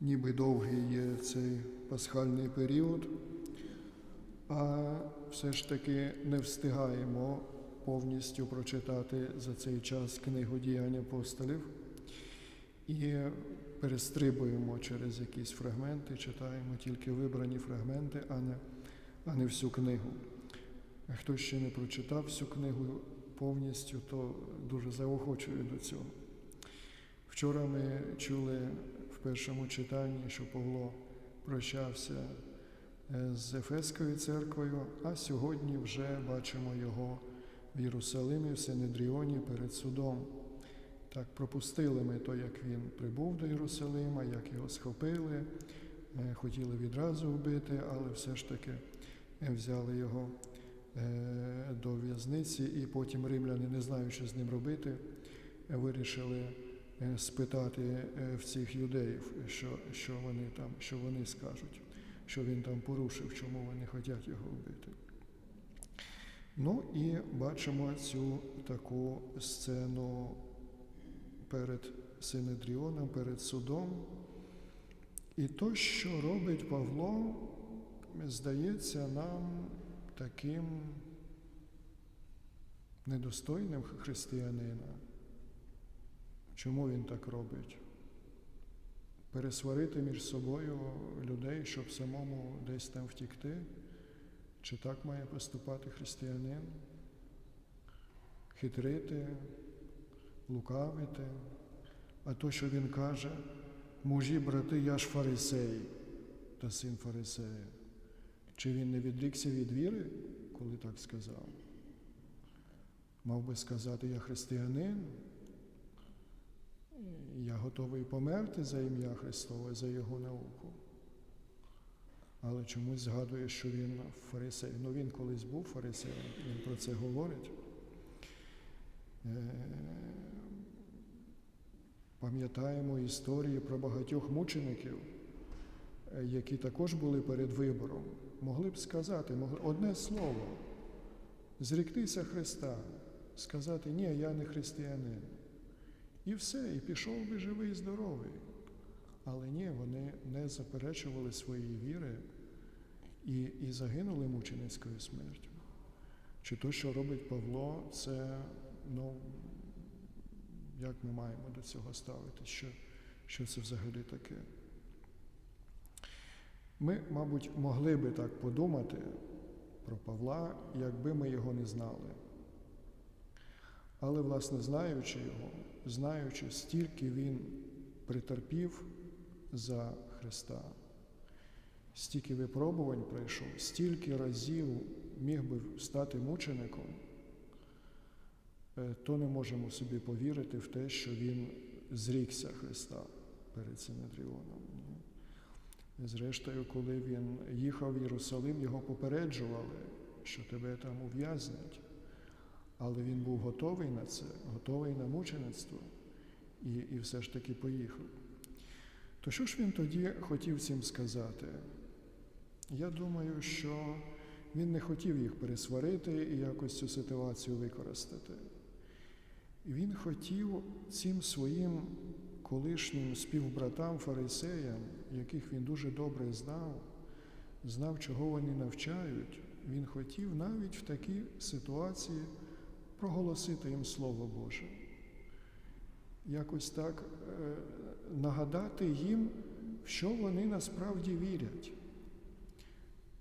ніби довгий є цей пасхальний період, а все ж таки не встигаємо повністю прочитати за цей час книгу діянь апостолів і перестрибуємо через якісь фрагменти, читаємо тільки вибрані фрагменти, а не, а не всю книгу. Хто ще не прочитав всю книгу повністю, то дуже заохочую до цього. Вчора ми чули першому читанні, що Павло прощався е, з Ефеською церквою, а сьогодні вже бачимо його в Єрусалимі, в Синедріоні перед судом. Так пропустили ми то, як він прибув до Єрусалима, як його схопили, е, хотіли відразу вбити, але все ж таки е, взяли його до в'язниці, і потім римляни, не знаючи, з ним робити, вирішили спитати е, в цих юдеїв, що, що вони там, що вони скажуть, що він там порушив, чому вони хочуть його вбити. Ну і бачимо цю таку сцену перед Синедріоном, перед судом. І то, що робить Павло, здається нам таким недостойним християнина. Чому він так робить? Пересварити між собою людей, щоб самому десь там втікти? Чи так має поступати християнин? Хитрити, лукавити. А то, що він каже, мужі, брати, я ж фарисей та син фарисея. Чи він не відрікся від віри, коли так сказав? Мав би сказати, я християнин, я готовий померти за ім'я Христове, за Його науку. Але чомусь згадує, що він фарисей. Ну він колись був фарисеєм, він про це говорить. Е, Пам'ятаємо історії про багатьох мучеників, е, які також були перед вибором. Могли б сказати могли, одне слово, зріктися Христа, сказати, ні, я не християнин. І все, і пішов би живий і здоровий. Але ні, вони не заперечували своєї віри і, і загинули мученицькою смертю. Чи то, що робить Павло, це, ну, як ми маємо до цього ставити? Що, що це взагалі таке? Ми, мабуть, могли би так подумати про Павла, якби ми його не знали. Але, власне, знаючи його, знаючи, стільки він притерпів за Христа, стільки випробувань пройшов, стільки разів міг би стати мучеником, е, то не можемо собі повірити в те, що він зрікся Христа перед Синедріоном. Зрештою, коли він їхав в Єрусалим, його попереджували, що тебе там ув'язнять. Але він був готовий на це, готовий на мучеництво і, і все ж таки поїхав. То що ж він тоді хотів цим сказати? Я думаю, що він не хотів їх пересварити і якось цю ситуацію використати. Він хотів цим своїм колишнім співбратам, фарисеям, яких він дуже добре знав, знав, чого вони навчають, він хотів навіть в такій ситуації проголосити їм Слово Боже. Якось так е, нагадати їм, в що вони насправді вірять.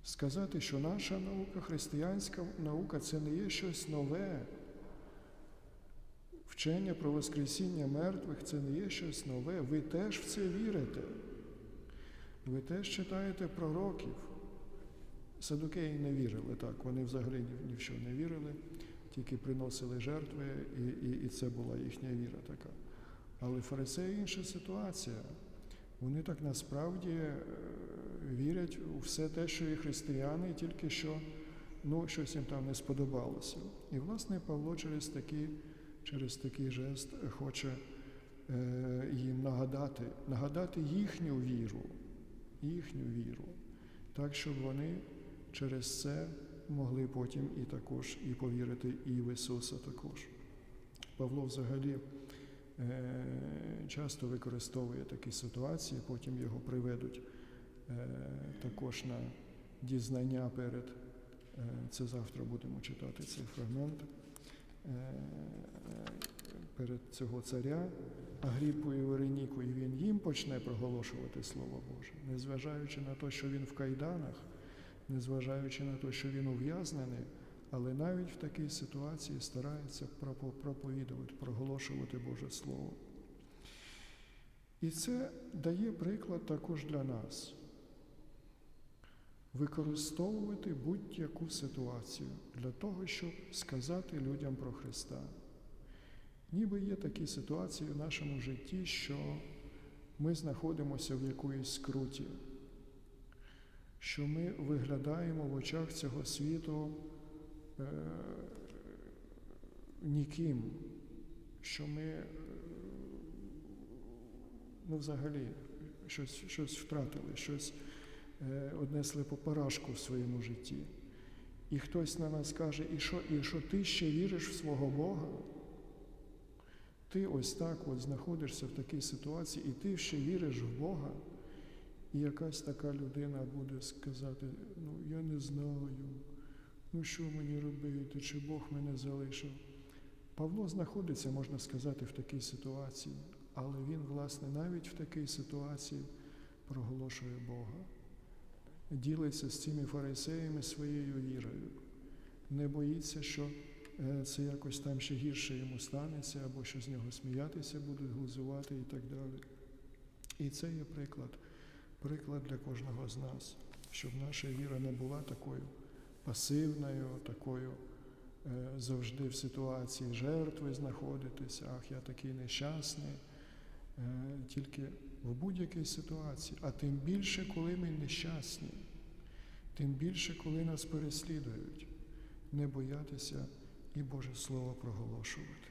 Сказати, що наша наука, християнська наука це не є щось нове. Вчення про Воскресіння мертвих це не є щось нове. Ви теж в це вірите. Ви теж читаєте пророків. Садукеї не вірили так, вони взагалі ні в що не вірили, тільки приносили жертви, і, і, і це була їхня віра така. Але фарисеї інша ситуація. Вони так насправді е, вірять у все те, що і християни, тільки що ну, щось їм там не сподобалося. І, власне, Павло через такий, через такий жест хоче е, їм нагадати, нагадати їхню віру, їхню віру, так, щоб вони через це могли потім і також і повірити і в Ісуса також. Павло взагалі е, часто використовує такі ситуації, потім його приведуть е, також на дізнання перед. е, Це завтра будемо читати цей фрагмент. Перед цього царя Агріпу і Вереніку, і він їм почне проголошувати Слово Боже, незважаючи на те, що він в кайданах, незважаючи на те, що він ув'язнений, але навіть в такій ситуації старається проповідувати, проголошувати Боже Слово. І це дає приклад також для нас. Використовувати будь-яку ситуацію для того, щоб сказати людям про Христа. Ніби є такі ситуації в нашому житті, що ми знаходимося в якоїсь скруті, що ми виглядаємо в очах цього світу е, ніким, що ми е, ну, взагалі щось, щось втратили, щось е, однесли по поражку в своєму житті. І хтось на нас каже, і що, і що ти ще віриш в свого Бога? Ти ось так от знаходишся в такій ситуації, і ти ще віриш в Бога, і якась така людина буде сказати, ну я не знаю, ну що мені робити, чи Бог мене залишив. Павло знаходиться, можна сказати, в такій ситуації, але він, власне, навіть в такій ситуації проголошує Бога, ділиться з цими фарисеями своєю вірою, не боїться, що е, це якось там ще гірше йому станеться, або що з нього сміятися будуть, глузувати і так далі. І це є приклад, приклад для кожного з нас, щоб наша віра не була такою пасивною, такою е, завжди в ситуації жертви знаходитися, ах, я такий нещасний. Е, Тільки в будь-якій ситуації, а тим більше, коли ми нещасні, тим більше, коли нас переслідують, не боятися і Боже Слово проголошувати.